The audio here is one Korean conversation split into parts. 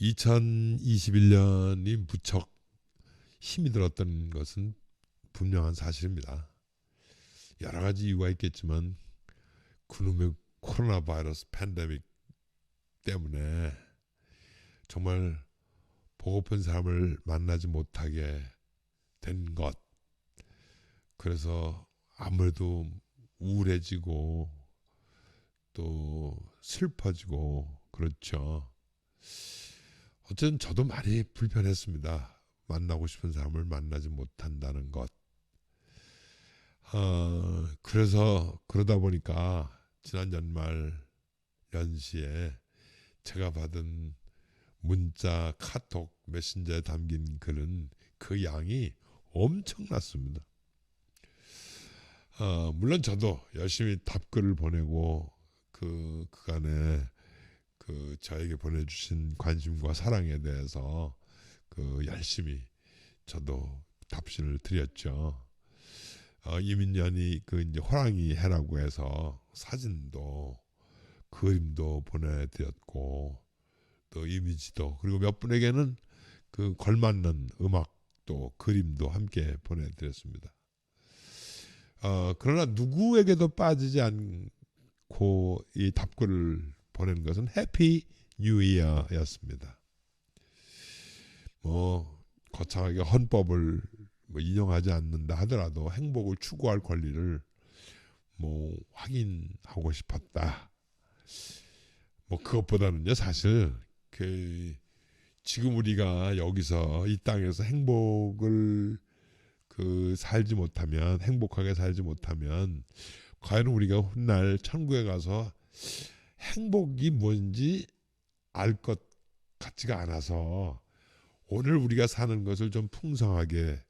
2021년이 무척 힘이 들었던 것은 분명한 사실입니다. 여러 가지 이유가 있겠지만 그놈의 코로나 바이러스 팬데믹 때문에 정말 보고픈 사람을 만나지 못하게 된 것. 그래서 아무래도 우울해지고 또 슬퍼지고 그렇죠. 어쨌든 저도 많이 불편했습니다. 만나고 싶은 사람을 만나지 못한다는 것. 어, 그래서 그러다 보니까 지난 연말 연시에 제가 받은 문자, 카톡, 메신저에 담긴 글은 그 양이 엄청났습니다. 어, 물론 저도 열심히 답글을 보내고 그 그간에 그 저에게 보내주신 관심과 사랑에 대해서 그 열심히 저도 답신을 드렸죠. 어, 이민년이 그 이제 호랑이 해라고 해서 사진도 그림도 보내드렸고 또 이미지도 그리고 몇 분에게는 그 걸맞는 음악도 그림도 함께 보내드렸습니다. 어, 그러나 누구에게도 빠지지 않고 이 답글을 보낸 것은 해피 뉴 이어였습니다. 뭐 거창하게 헌법을 뭐 인용하지 않는다 하더라도 행복을 추구할 권리를 뭐 확인하고 싶었다. 뭐 그것보다는요 사실 그 지금 우리가 여기서 이 땅에서 행복을 그 살지 못하면 행복하게 살지 못하면 과연 우리가 훗날 천국에 가서 행복이 뭔지 알 것 같지가 않아서 오늘 우리가 사는 것을 좀 풍성하게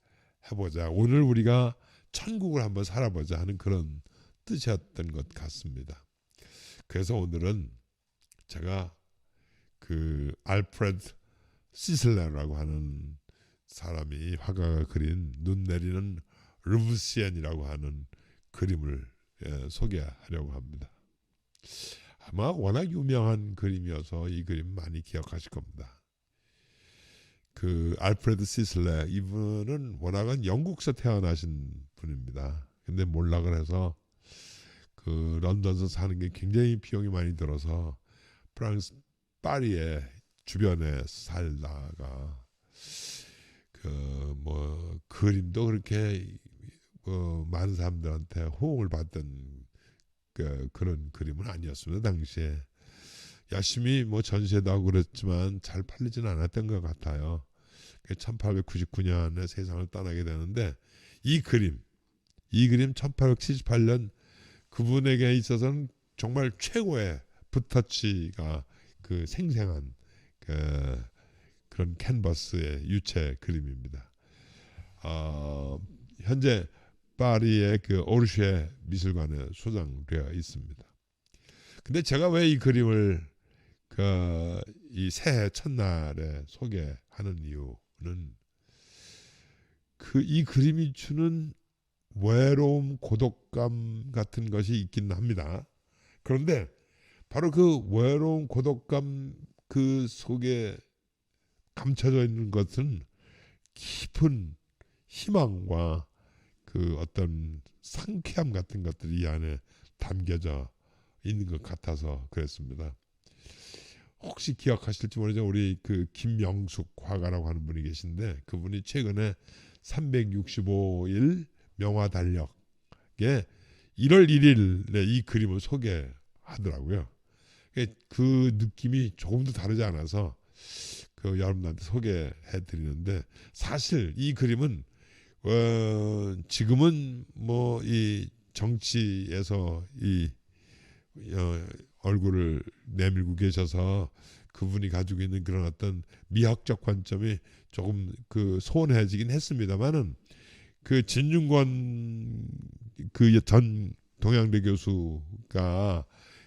해보자. 오늘 우리가 천국을 한번 살아보자 하는 그런 뜻이었던 것 같습니다. 그래서 오늘은 제가 그 알프레드 시슬레라고 하는 사람이 화가가 그린 눈 내리는 르브시엔이라고 하는 그림을 예, 소개하려고 합니다. 아마 워낙 유명한 그림이어서 이 그림 많이 기억하실 겁니다. 그 알프레드 시슬레 이분은 워낙은 영국서 태어나신 분입니다. 근데 몰락을 해서 그 런던에서 사는 게 굉장히 비용이 많이 들어서 프랑스 파리의 주변에 살다가 그 뭐 그림도 그렇게 뭐 많은 사람들한테 호응을 받던 그 그런 그림은 아니었습니다 당시에 열심히 뭐 전시회도 하고 그랬지만 잘 팔리지는 않았던 것 같아요. 1899년에 세상을 떠나게 되는데 이 그림 이 그림 1878년 그분에게 있어서는 정말 최고의 붓터치가 그 생생한 그 그런 캔버스의 유체 그림입니다. 어, 현재 파리의 그 오르쉐 미술관에 소장되어 있습니다. 근데 제가 왜 이 그림을 그 이 새해 첫날에 소개하는 이유는 그 이 그림이 주는 외로움, 고독감 같은 것이 있긴 합니다. 그런데 바로 그 외로움, 고독감 그 속에 감춰져 있는 것은 깊은 희망과 그 어떤 상쾌함 같은 것들이 이 안에 담겨져 있는 것 같아서 그랬습니다. 혹시 기억하실지 모르죠. 우리 그 김명숙 화가라고 하는 분이 계신데 그분이 최근에 365일 명화 달력에 1월 1일에 이 그림을 소개하더라고요. 그 느낌이 조금도 다르지 않아서 그 여러분들한테 소개해 드리는데 사실 이 그림은 어 지금은 뭐 이 정치에서 이 어, 얼굴을 내밀고 계셔서 그분이 가지고 있는 그런 어떤 미학적 관점이 조금 그 소원해지긴 했습니다만은 그 진중권 그 전 동양대 교수가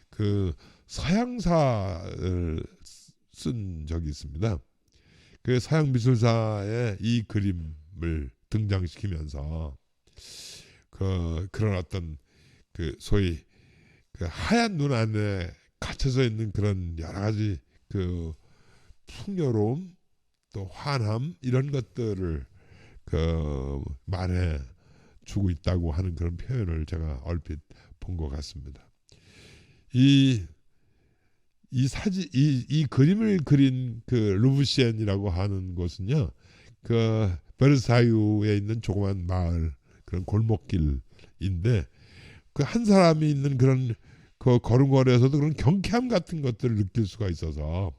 그 서양사를 쓴 적이 있습니다. 그 서양 미술사에 이 그림을 등장시키면서 그 그런 어떤 그 소위 그 하얀 눈 안에 갇혀져 있는 그런 여러 가지 그 풍요로움 또 환함 이런 것들을 그 말해 주고 있다고 하는 그런 표현을 제가 얼핏 본 것 같습니다. 이, 이 사진, 이, 이 그림을 그린 그 루브시엔이라고 하는 곳은요, 그 베르사유에 있는 조그만 마을 그런 골목길인데 그 한 사람이 있는 그런 그 걸음걸이에서도 그런 경쾌함 같은 것들을 느낄 수가 있어서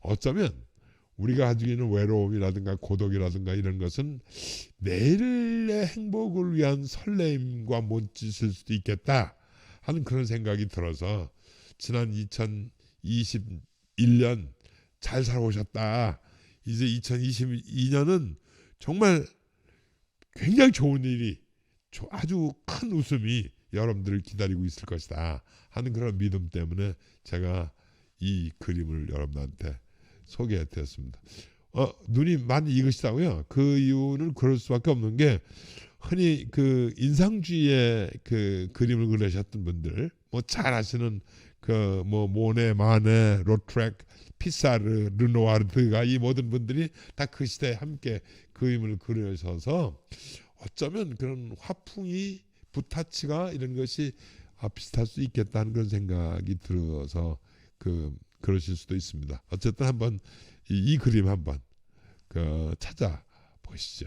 어쩌면 우리가 가지고 있는 외로움이라든가 고독이라든가 이런 것은 내일의 행복을 위한 설레임과 못짓일 수도 있겠다 하는 그런 생각이 들어서 지난 2021년 잘 살아오셨다. 이제 2022년은 정말 굉장히 좋은 일이 조- 아주 큰 웃음이 여러분들을 기다리고 있을 것이다 하는 그런 믿음 때문에 제가 이 그림을 여러분한테 소개해드렸습니다. 어, 눈이 많이 익으시다고요? 그 이유는 그럴 수밖에 없는 게 흔히 그 인상주의의 그 그림을 그리셨던 분들 뭐 잘 아시는 그 뭐 모네, 마네, 로트렉, 피사르, 르노아르드가 이 모든 분들이 다 그 시대에 함께 그림을 그려셔서 어쩌면 그런 화풍이 부타치가 이런 것이 아, 비슷할 수 있겠다는 그런 생각이 들어서 그 그러실 수도 있습니다. 어쨌든 한번 이, 이 그림 한번 그 찾아 보시죠.